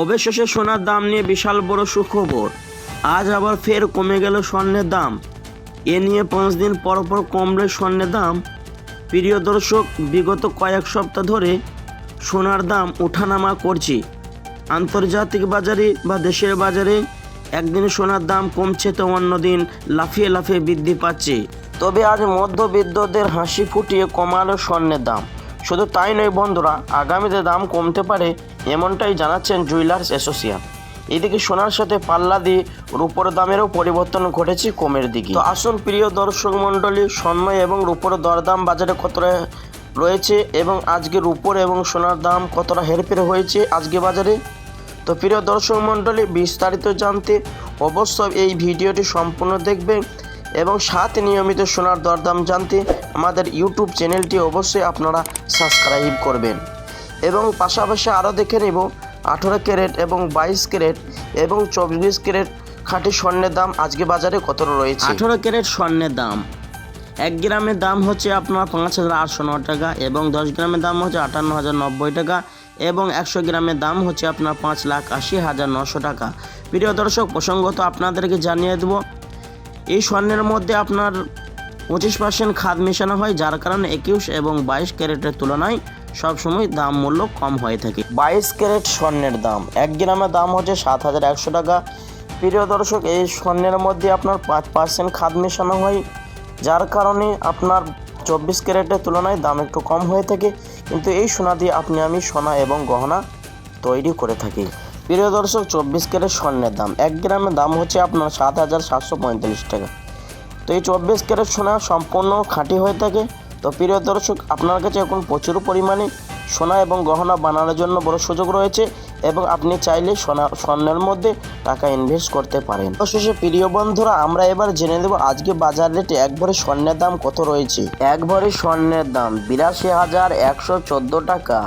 অবশেষে সোনার দাম নিয়ে বিশাল বড় সুখবর। আজ আবার ফের কমে গেল স্বর্ণের দাম। এ নিয়ে পাঁচ দিন পর পর কমলে স্বর্ণের দাম। প্রিয় দর্শক, বিগত কয়েক সপ্তাহ ধরে সোনার দাম ওঠানামা করছে। আন্তর্জাতিক বাজারে বা দেশের বাজারে একদিন সোনার দাম কমছে তো অন্যদিন লাফিয়ে লাফিয়ে বৃদ্ধি পাচ্ছে। তবে আজ মধ্যবিত্তদের হাসি ফুটিয়ে কমালো স্বর্ণের দাম। শুধু তাই নয় বন্ধুরা, আগামীতে দাম কমতে পারে এমনটাই জানাচ্ছেন জুয়েলার্স অ্যাসোসিয়েশন। এদিকে সোনার সাথে পাল্লা দিয়ে রূপোর দামেরও পরিবর্তন ঘটেছে কমের দিকে। তো আসুন প্রিয় দর্শক মণ্ডলী স্বর্ণ এবং রূপোর দরদাম বাজারে কতটা রয়েছে এবং আজকে রূপোর এবং সোনার দাম কতটা হেরফের হয়েছে আজকে বাজারে? তো প্রিয় দর্শক মণ্ডলী, বিস্তারিত জানতে অবশ্যই এই ভিডিওটি সম্পূর্ণ দেখবেন। এবং সাথে নিয়মিত সোনার দরদাম জানতে আমাদের ইউটিউব চ্যানেলটি অবশ্যই আপনারা সাবস্ক্রাইব করবেন। এবং পাশাপাশি আরও দেখে নেব, আঠেরো ক্যারেট এবং বাইশ ক্যারেট এবং চব্বিশ ক্যারেট খাঁটি স্বর্ণের দাম আজকে বাজারে কত রয়েছে? আঠেরো ক্যারেট স্বর্ণের দাম। এক গ্রামের দাম হচ্ছে আপনার পাঁচ হাজার আটশো ন টাকা এবং দশ গ্রামের দাম হচ্ছে আটান্ন হাজার নব্বই টাকা এবং একশো গ্রামের দাম হচ্ছে আপনার পাঁচ লাখ আশি হাজার নশো টাকা। প্রিয় দর্শক, প্রসঙ্গত আপনাদেরকে জানিয়ে দেবো এই স্বর্ণের মধ্যে আপনার পঁচিশ পার্সেন্ট খাদ মেশানো হয়, যার কারণে একুশ এবং বাইশ ক্যারেটের তুলনায় সবসময় দাম মূল্য কম হয়ে থাকে। বাইশ ক্যারেট স্বর্ণের দাম। এক গ্রামের দাম হচ্ছে সাত হাজার একশো টাকা। প্রিয় দর্শক, এই স্বর্ণের মধ্যে আপনার পাঁচ পার্সেন্ট খাদ মেশানো হয়, যার কারণে আপনার চব্বিশ ক্যারেটের তুলনায় দাম একটু কম হয়ে থাকে। কিন্তু এই সোনা দিয়ে আপনি আমি সোনা এবং গহনা তৈরি করে থাকি। প্রিয় দর্শক, চব্বিশ ক্যারেট স্বর্ণের দাম। এক গ্রামের দাম হচ্ছে আপনার সাত হাজার সাতশো পঁয়তাল্লিশ টাকা। তো এই চব্বিশ ক্যারেট সোনা সম্পূর্ণ খাঁটি হয়ে থাকে। তো প্রিয় দর্শক, আপনার কাছে এখন প্রচুর পরিমাণে সোনা এবং গহনা বানানোর জন্য বড় সুযোগ রয়েছে এবং আপনি চাইলে সোনা, স্বর্ণের মধ্যে টাকা ইনভেস্ট করতে পারেন। অবশেষে প্রিয় বন্ধুরা, আমরা এবার জেনে দেব আজকে বাজার রেটে এক ভরি স্বর্ণের দাম কত রয়েছে। এক ভরি স্বর্ণের দাম বিরাশি হাজার একশো চোদ্দ টাকা।